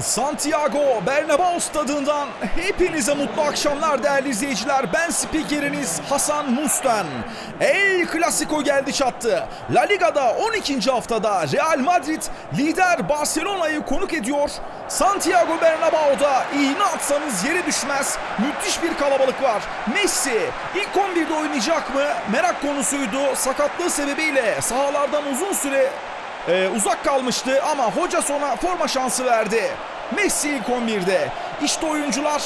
Santiago Bernabéu stadından hepinize mutlu akşamlar değerli izleyiciler. Ben spikeriniz Hasan Mustan. El Clasico geldi çattı. La Liga'da 12. haftada Real Madrid lider Barcelona'yı konuk ediyor. Santiago Bernabéu'da iğne atsanız yere düşmez. Müthiş bir kalabalık var. Messi ilk 11'de oynayacak mı? Merak konusuydu. Sakatlığı sebebiyle sahalardan uzun süre ee, uzak kalmıştı ama hoca sona forma şansı verdi. Messi ilk 11'de. İşte oyuncular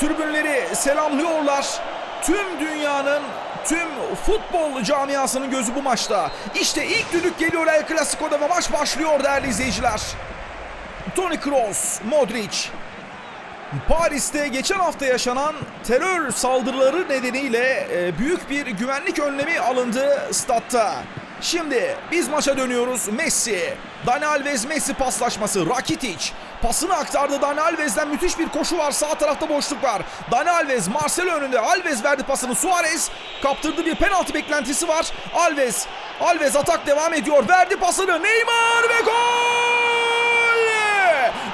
tribünleri selamlıyorlar. Tüm dünyanın, tüm futbol camiasının gözü bu maçta. İşte ilk düdük geliyor El Clasico'da ve maç başlıyor değerli izleyiciler. Toni Kroos, Modric. Paris'te geçen hafta yaşanan terör saldırıları nedeniyle e, büyük bir güvenlik önlemi alındı statta. Şimdi biz maça dönüyoruz. Messi, Dani Alves Messi paslaşması. Rakitic pasını aktardı. Dani Alves'den müthiş bir koşu var. Sağ tarafta boşluk var. Dani Alves Marcelo önünde. Alves verdi pasını. Suarez kaptırdı bir penaltı beklentisi var. Alves Alves atak devam ediyor. Verdi pasını. Neymar ve gol!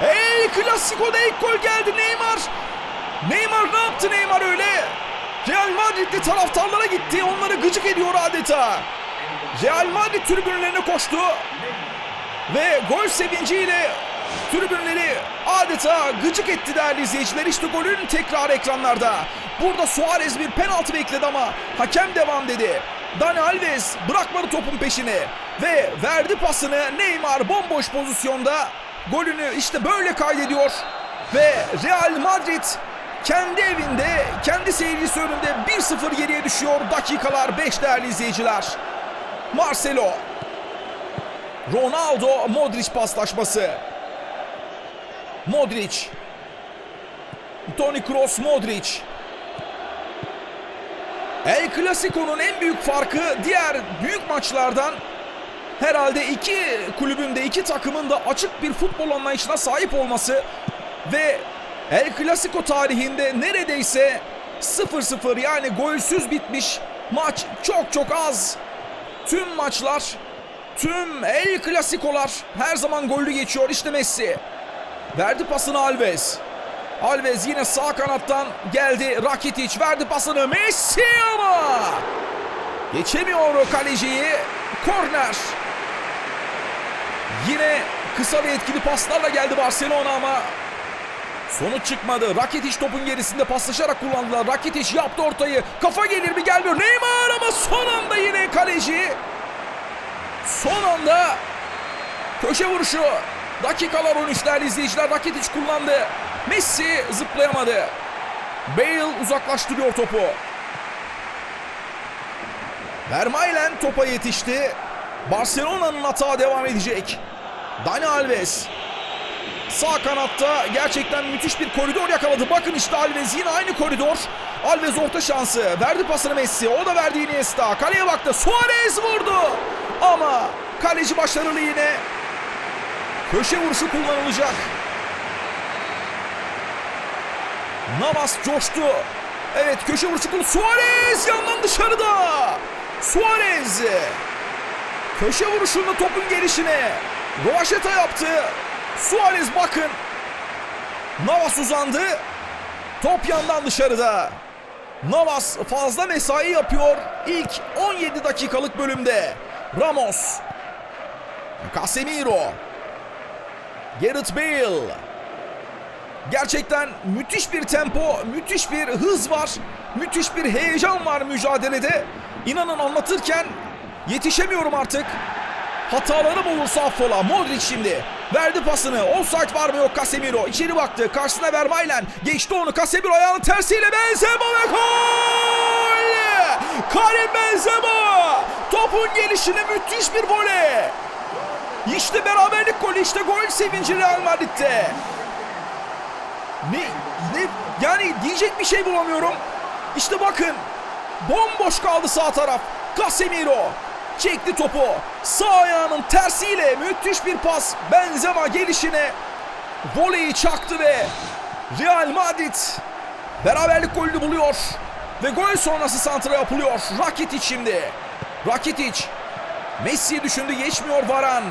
El Clasico'da ilk gol geldi Neymar. Neymar ne yaptı Neymar öyle? Real Madrid'li taraftarlara gitti. Onları gıcık ediyor adeta. Real Madrid tribünlerine koştu. Ve gol sevinciyle tribünleri adeta gıcık etti değerli izleyiciler. İşte golün tekrar ekranlarda. Burada Suarez bir penaltı bekledi ama hakem devam dedi. Dani Alves bırakmadı topun peşini ve verdi pasını Neymar bomboş pozisyonda golünü işte böyle kaydediyor ve Real Madrid kendi evinde kendi seyircisi önünde 1-0 geriye düşüyor dakikalar 5 değerli izleyiciler. Marcelo Ronaldo Modric paslaşması. Modric. Toni Kroos Modric. El Clasico'nun en büyük farkı diğer büyük maçlardan herhalde iki kulübün de iki takımın da açık bir futbol anlayışına sahip olması ve El Clasico tarihinde neredeyse 0-0 yani golsüz bitmiş maç çok çok az. Tüm maçlar, tüm El Clasico'lar her zaman gollü geçiyor. İşte Messi. Verdi pasını Alves. Alves yine sağ kanattan geldi. Rakitic verdi pasını Messi ama geçemiyor o kaleciyi. Korner. Yine kısa ve etkili paslarla geldi Barcelona ama sonuç çıkmadı. Rakitic topun gerisinde paslaşarak kullandılar. Rakitic yaptı ortayı. Kafa gelir mi gelmiyor. Neymar ama son anda yine kaleci. Son anda köşe vuruşu. Dakikalar 13 değerli izleyiciler. Rakitic kullandı. Messi zıplayamadı. Bale uzaklaştırıyor topu. Vermaelen topa yetişti. Barcelona'nın hata devam edecek. Dani Alves. Sağ kanatta gerçekten müthiş bir koridor yakaladı. Bakın işte Alves yine aynı koridor. Alves orta şansı. Verdi pasını Messi. O da verdi Iniesta. Kaleye baktı. Suarez vurdu. Ama kaleci başarılı yine. Köşe vuruşu kullanılacak. Navas coştu. Evet köşe vuruşu kullanıldı. Suarez yandan dışarıda. Suarez. Köşe vuruşunda topun gelişine. Rovaşeta yaptı. Suarez bakın. Navas uzandı. Top yandan dışarıda. Navas fazla mesai yapıyor. İlk 17 dakikalık bölümde. Ramos. Casemiro. Gareth Bale. Gerçekten müthiş bir tempo, müthiş bir hız var. Müthiş bir heyecan var mücadelede. İnanın anlatırken yetişemiyorum artık. Hatalarım olursa affola. Modric şimdi. Verdi pasını. Offside var mı yok Casemiro. İçeri baktı. Karşısına Vermaelen. Geçti onu. Casemiro ayağının tersiyle Benzema ve gol! Karim Benzema! Topun gelişine müthiş bir voley. İşte beraberlik golü. işte gol sevinci Real Madrid'de. Ne, ne, yani diyecek bir şey bulamıyorum. İşte bakın. Bomboş kaldı sağ taraf. Casemiro. Çekti topu. Sağ ayağının tersiyle müthiş bir pas. Benzema gelişine voleyi çaktı ve Real Madrid beraberlik golünü buluyor. Ve gol sonrası santra yapılıyor. Rakitic şimdi. Rakitic. Messi düşündü geçmiyor Varan.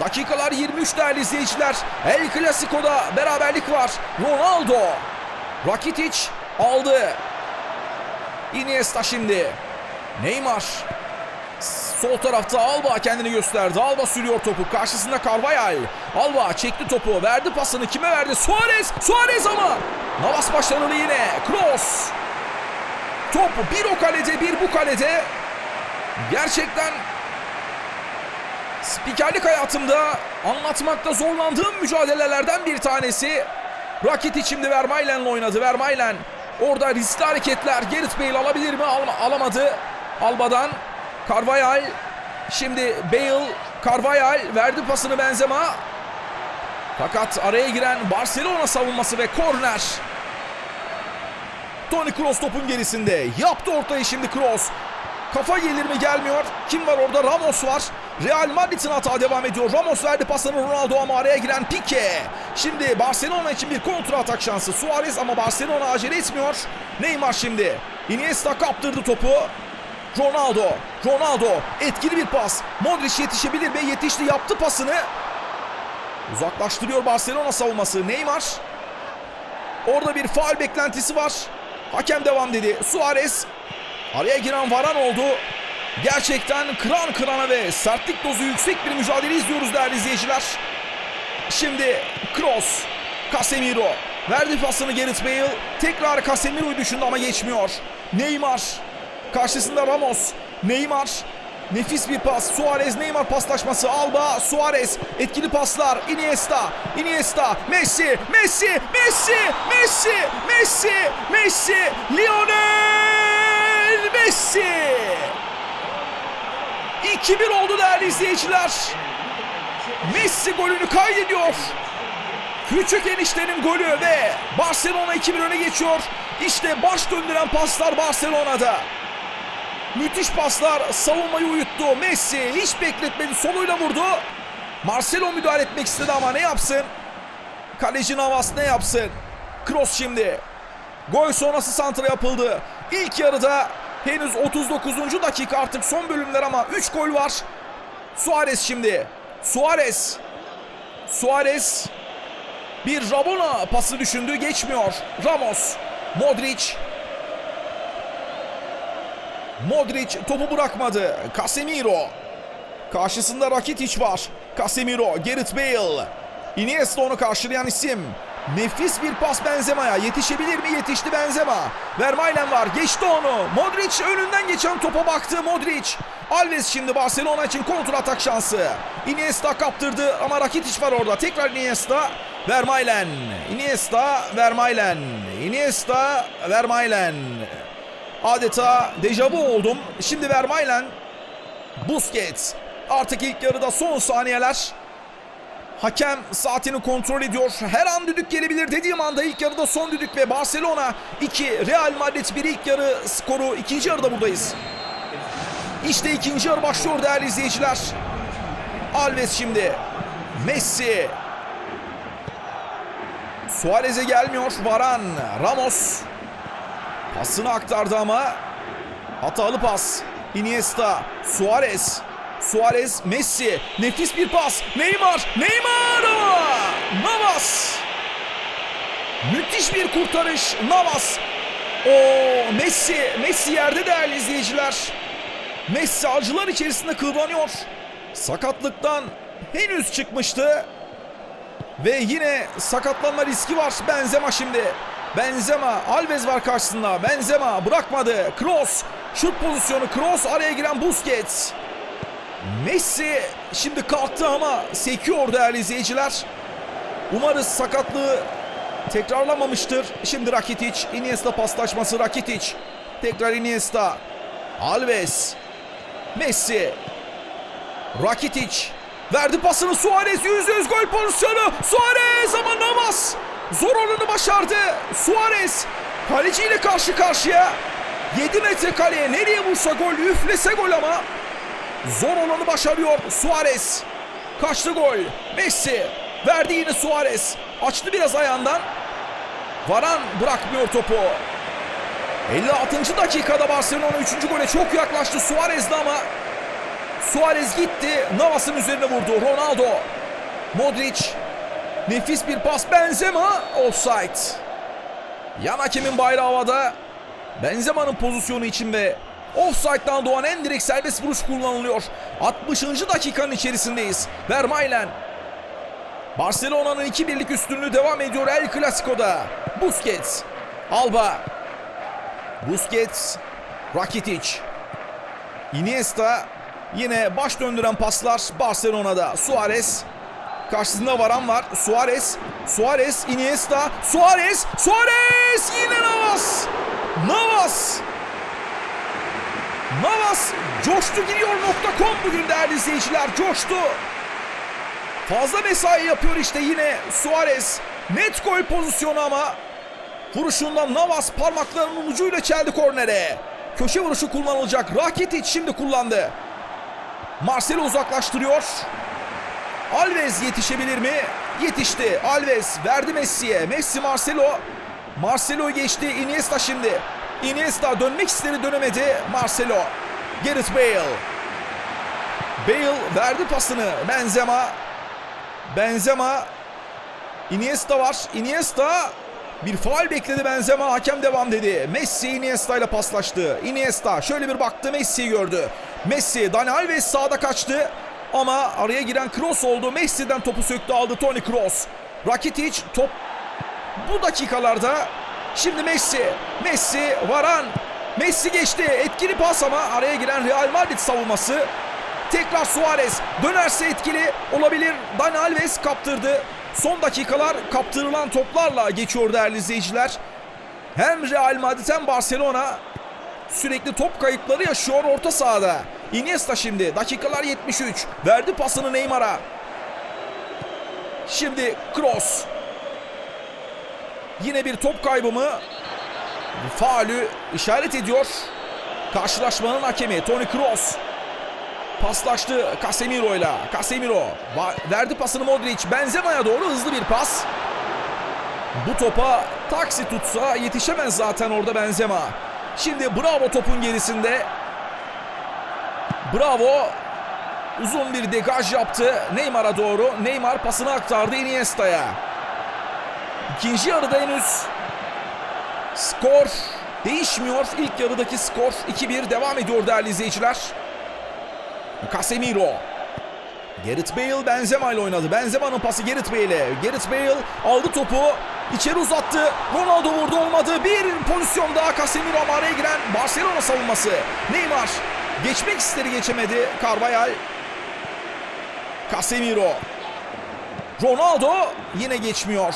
Dakikalar 23 değerli izleyiciler. El Clasico'da beraberlik var. Ronaldo. Rakitic aldı. Iniesta şimdi. Neymar. Sol tarafta Alba kendini gösterdi. Alba sürüyor topu. Karşısında Carvajal. Alba çekti topu. Verdi pasını. Kime verdi? Suarez. Suarez ama. Navas başarılı yine. Kroos. Top bir o kalede bir bu kalede. Gerçekten spikerlik hayatımda anlatmakta zorlandığım mücadelelerden bir tanesi. Rakitic şimdi Vermaelen'le oynadı. Vermaelen orada riskli hareketler. Gareth Bale alabilir mi? Alma- alamadı. Alba'dan. Carvajal. Şimdi Bale. Carvajal verdi pasını Benzema. Fakat araya giren Barcelona savunması ve korner. Toni Kroos topun gerisinde. Yaptı ortayı şimdi Kroos. Kafa gelir mi gelmiyor. Kim var orada? Ramos var. Real Madrid'in hata devam ediyor. Ramos verdi pasını Ronaldo ama araya giren Pique. Şimdi Barcelona için bir kontra atak şansı. Suarez ama Barcelona acele etmiyor. Neymar şimdi. Iniesta kaptırdı topu. Ronaldo. Ronaldo. Etkili bir pas. Modric yetişebilir mi? Yetişti yaptı pasını. Uzaklaştırıyor Barcelona savunması. Neymar. Orada bir faal beklentisi var. Hakem devam dedi. Suarez araya giren Varan oldu. Gerçekten kıran kırana ve sertlik dozu yüksek bir mücadele izliyoruz değerli izleyiciler. Şimdi Kroos, Casemiro verdi pasını Gareth Bale. Tekrar Casemiro'yu düşündü ama geçmiyor. Neymar karşısında Ramos. Neymar Nefis bir pas. Suarez Neymar paslaşması. Alba Suarez etkili paslar. Iniesta. Iniesta. Messi. Messi. Messi. Messi. Messi. Messi. Lionel Messi. 2-1 oldu değerli izleyiciler. Messi golünü kaydediyor. Küçük eniştenin golü ve Barcelona 2-1 öne geçiyor. İşte baş döndüren paslar Barcelona'da. Müthiş paslar savunmayı uyuttu. Messi hiç bekletmedi soluyla vurdu. Marcelo müdahale etmek istedi ama ne yapsın? Kaleci Navas ne yapsın? Kroos şimdi. Gol sonrası santra yapıldı. İlk yarıda henüz 39. dakika artık son bölümler ama 3 gol var. Suarez şimdi. Suarez. Suarez bir Rabona pası düşündü geçmiyor. Ramos. Modric. Modric topu bırakmadı. Casemiro. Karşısında Rakitic var. Casemiro, Gareth Bale. Iniesta onu karşılayan isim. Nefis bir pas Benzema'ya. Yetişebilir mi? Yetişti Benzema. Vermaelen var. Geçti onu. Modric önünden geçen topa baktı. Modric. Alves şimdi Barcelona için kontra atak şansı. Iniesta kaptırdı ama Rakitic var orada. Tekrar Iniesta. Vermaelen. Iniesta. Vermaelen. Iniesta. Vermaelen. Adeta dejavu oldum. Şimdi Vermaelen. Busquets. Artık ilk yarıda son saniyeler. Hakem saatini kontrol ediyor. Her an düdük gelebilir dediğim anda ilk yarıda son düdük ve Barcelona 2, Real Madrid 1 ilk yarı skoru. ikinci yarıda buradayız. İşte ikinci yarı başlıyor değerli izleyiciler. Alves şimdi. Messi. Suarez'e gelmiyor. Varan. Ramos. Pasını aktardı ama hatalı pas. Iniesta, Suarez. Suarez, Messi. Nefis bir pas. Neymar, Neymar Navas. Müthiş bir kurtarış. Navas. O Messi, Messi yerde değerli izleyiciler. Messi acılar içerisinde kıvranıyor. Sakatlıktan henüz çıkmıştı. Ve yine sakatlanma riski var. Benzema şimdi. Benzema, Alves var karşısında. Benzema bırakmadı. Kroos, şut pozisyonu. Kroos araya giren Busquets. Messi şimdi kalktı ama sekiyor değerli izleyiciler. Umarız sakatlığı tekrarlamamıştır. Şimdi Rakitic, Iniesta paslaşması Rakitic. Tekrar Iniesta. Alves. Messi. Rakitic. Verdi pasını Suarez yüz yüz gol pozisyonu. Suarez ama Navas. Zor olanı başardı. Suarez kaleciyle karşı karşıya. 7 metre kaleye nereye vursa gol üflese gol ama. Zor olanı başarıyor Suarez. Kaçtı gol. Messi verdi yine Suarez. Açtı biraz ayağından. Varan bırakmıyor topu. 56. dakikada Barcelona 3. gole çok yaklaştı Suarez'de ama Suarez gitti. Navas'ın üzerine vurdu. Ronaldo. Modric. Nefis bir pas. Benzema. Offside. Yan hakemin bayrağı havada. Benzema'nın pozisyonu için ve offside'dan doğan en direkt serbest vuruş kullanılıyor. 60. dakikanın içerisindeyiz. Vermaelen. Barcelona'nın 2-1'lik üstünlüğü devam ediyor El Clasico'da. Busquets. Alba. Busquets. Rakitic. Iniesta. Yine baş döndüren paslar Barcelona'da. Suarez. Karşısında varan var. Suarez. Suarez. Iniesta. Suarez. Suarez. Yine Navas. Navas. Navas coştu gidiyor.com bugün değerli izleyiciler. Coştu. Fazla mesai yapıyor işte yine Suarez. Net gol pozisyonu ama vuruşundan Navas parmaklarının ucuyla çeldi kornere. Köşe vuruşu kullanılacak. Rakitic şimdi kullandı. Marcelo uzaklaştırıyor. Alves yetişebilir mi? Yetişti. Alves verdi Messi'ye. Messi Marcelo. Marcelo geçti. Iniesta şimdi. Iniesta dönmek istedi dönemedi. Marcelo. Gareth Bale. Bale verdi pasını. Benzema. Benzema. Iniesta var. Iniesta bir faal bekledi Benzema. Hakem devam dedi. Messi Iniesta ile paslaştı. Iniesta şöyle bir baktı Messi'yi gördü. Messi, Dani Alves sağda kaçtı. Ama araya giren Kroos oldu. Messi'den topu söktü aldı Toni Kroos. Rakitic top bu dakikalarda şimdi Messi. Messi, Varan. Messi geçti. Etkili pas ama araya giren Real Madrid savunması. Tekrar Suarez. Dönerse etkili olabilir. Dani Alves kaptırdı. Son dakikalar kaptırılan toplarla geçiyor değerli izleyiciler. Hem Real Madrid hem Barcelona sürekli top kayıpları yaşıyor orta sahada. Iniesta şimdi dakikalar 73. Verdi pasını Neymar'a. Şimdi Kroos. Yine bir top kaybı mı? Faulü işaret ediyor. Karşılaşmanın hakemi Toni Kroos. Paslaştı Casemiro ile. Casemiro verdi pasını Modric. Benzema'ya doğru hızlı bir pas. Bu topa taksi tutsa yetişemez zaten orada Benzema. Şimdi Bravo topun gerisinde. Bravo uzun bir degaj yaptı Neymar'a doğru. Neymar pasını aktardı Iniesta'ya. İkinci yarıda henüz skor değişmiyor. İlk yarıdaki skor 2-1 devam ediyor değerli izleyiciler. Casemiro. Gareth Bale Benzema ile oynadı. Benzema'nın pası Gareth Bale'e. Gareth Bale aldı topu. içeri uzattı. Ronaldo vurdu olmadı. Bir pozisyon daha Casemiro ama araya giren Barcelona savunması. Neymar geçmek istedi geçemedi. Carvajal. Casemiro. Ronaldo yine geçmiyor.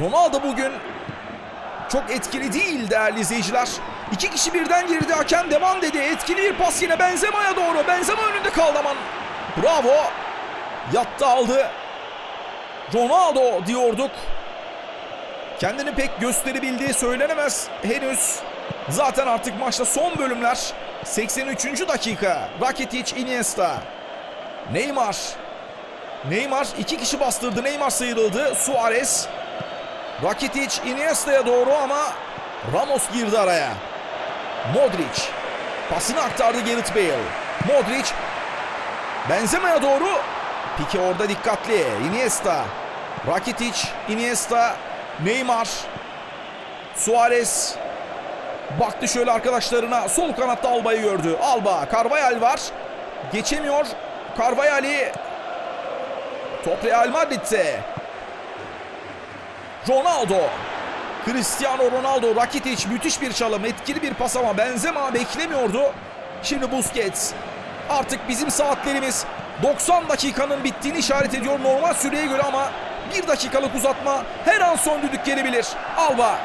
Ronaldo bugün çok etkili değil değerli izleyiciler. İki kişi birden girdi. Hakem devam dedi. Etkili bir pas yine Benzema'ya doğru. Benzema önünde kaldı aman. Bravo. Yattı aldı. Ronaldo diyorduk. Kendini pek gösterebildiği söylenemez henüz. Zaten artık maçta son bölümler. 83. dakika. Rakitic, Iniesta. Neymar. Neymar iki kişi bastırdı. Neymar sıyrıldı. Suarez. Rakitic Iniesta'ya doğru ama Ramos girdi araya. Modric. Pasını aktardı Gareth Bale. Modric. Benzema'ya doğru. Pike orada dikkatli. Iniesta. Rakitic. Iniesta. Neymar. Suarez. Baktı şöyle arkadaşlarına. Sol kanatta Alba'yı gördü. Alba. Carvajal var. Geçemiyor. Carvajal'i. Top Real Madrid'de. Ronaldo. Cristiano Ronaldo, Rakitic müthiş bir çalım, etkili bir pas ama Benzema beklemiyordu. Şimdi Busquets. Artık bizim saatlerimiz 90 dakikanın bittiğini işaret ediyor normal süreye göre ama bir dakikalık uzatma her an son düdük gelebilir. Alba.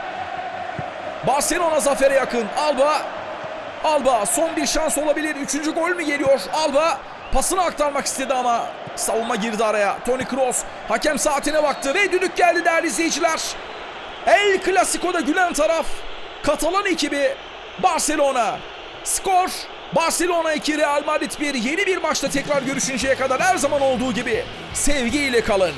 Barcelona zafere yakın. Alba. Alba son bir şans olabilir. Üçüncü gol mü geliyor? Alba pasını aktarmak istedi ama savunma girdi araya. Toni Kroos hakem saatine baktı ve düdük geldi değerli izleyiciler. El Clasico'da gülen taraf Katalan ekibi Barcelona. Skor Barcelona 2 Real Madrid 1. Yeni bir maçta tekrar görüşünceye kadar her zaman olduğu gibi sevgiyle kalın.